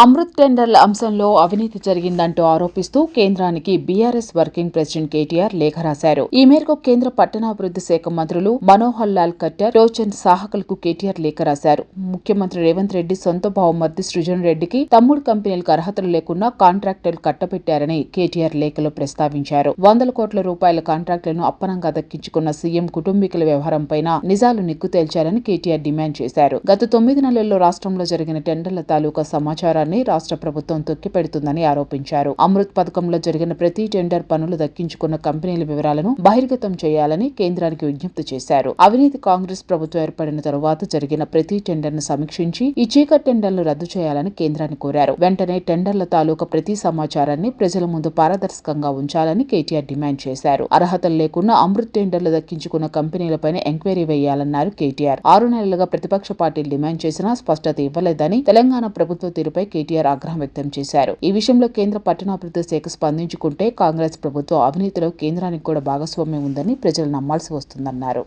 అమృత్ టెండర్ల అంశంలో అవినీతి జరిగిందంటూ ఆరోపిస్తూ కేంద్రానికి బీఆర్ఎస్ వర్కింగ్ ప్రెసిడెంట్ కేటీఆర్ లేఖ రాశారు. ఈ మేరకు కేంద్ర పట్టణాభివృద్ధి శాఖ మంత్రులు మనోహర్ లాల్ కట్టర్ టోచన్ సాహకులకు కేటీఆర్ లేఖ రాశారు. ముఖ్యమంత్రి రేవంత్ రెడ్డి సొంత బావమర్ది సృజన్ రెడ్డికి తమ్ముడు కంపెనీలకు అర్హతలు లేకుండా కాంట్రాక్టర్లు కట్టబెట్టారని కేటీఆర్ లేఖలో ప్రస్తావించారు. వందల కోట్ల రూపాయల కాంట్రాక్టులను అప్పనంగా దక్కించుకున్న సీఎం కుటుంబీకుల వ్యవహారంపైన నిజాలు నిగ్గు తేల్చారని కేటీఆర్ డిమాండ్ చేశారు. గత తొమ్మిది నెలల్లో రాష్ట్రంలో జరిగిన టెండర్ల తాలూకా సమాచారాన్ని రాష్ట్ర ప్రభుత్వం తొక్కిపెడుతుందని ఆరోపించారు. అమృత్ పథకంలో జరిగిన ప్రతి టెండర్ పనులు దక్కించుకున్న కంపెనీల వివరాలను బహిర్గతం చేయాలని కేంద్రానికి విజ్ఞప్తి చేశారు. అవినీతి కాంగ్రెస్ ప్రభుత్వం ఏర్పడిన తరువాత జరిగిన ప్రతి టెండర్ను సమీక్షించి ఈ చీకటి టెండర్లు రద్దు చేయాలని కేంద్రాన్ని కోరారు. వెంటనే టెండర్ల తాలూకా ప్రతి సమాచారాన్ని ప్రజల ముందు పారదర్శకంగా ఉంచాలని కేటీఆర్ డిమాండ్ చేశారు. అర్హతలు లేకుండా అమృత్ టెండర్లు దక్కించుకున్న కంపెనీలపైన ఎంక్వైరీ వేయాలన్నారు కేటీఆర్. ఆరు నెలలుగా ప్రతిపక్ష పార్టీలు డిమాండ్ చేసినా స్పష్టత ఇవ్వలేదని తెలంగాణ ప్రభుత్వ తీరుపై కేటీఆర్ ఆగ్రహం వ్యక్తం చేశారు. ఈ విషయంలో కేంద్ర పట్టణాభివృద్ధి శాఖ స్పందించుకుంటే కాంగ్రెస్ ప్రభుత్వం అవినీతిలో కేంద్రానికి కూడా భాగస్వామ్యం ఉందని ప్రజలు నమ్మాల్సి వస్తుందన్నారు.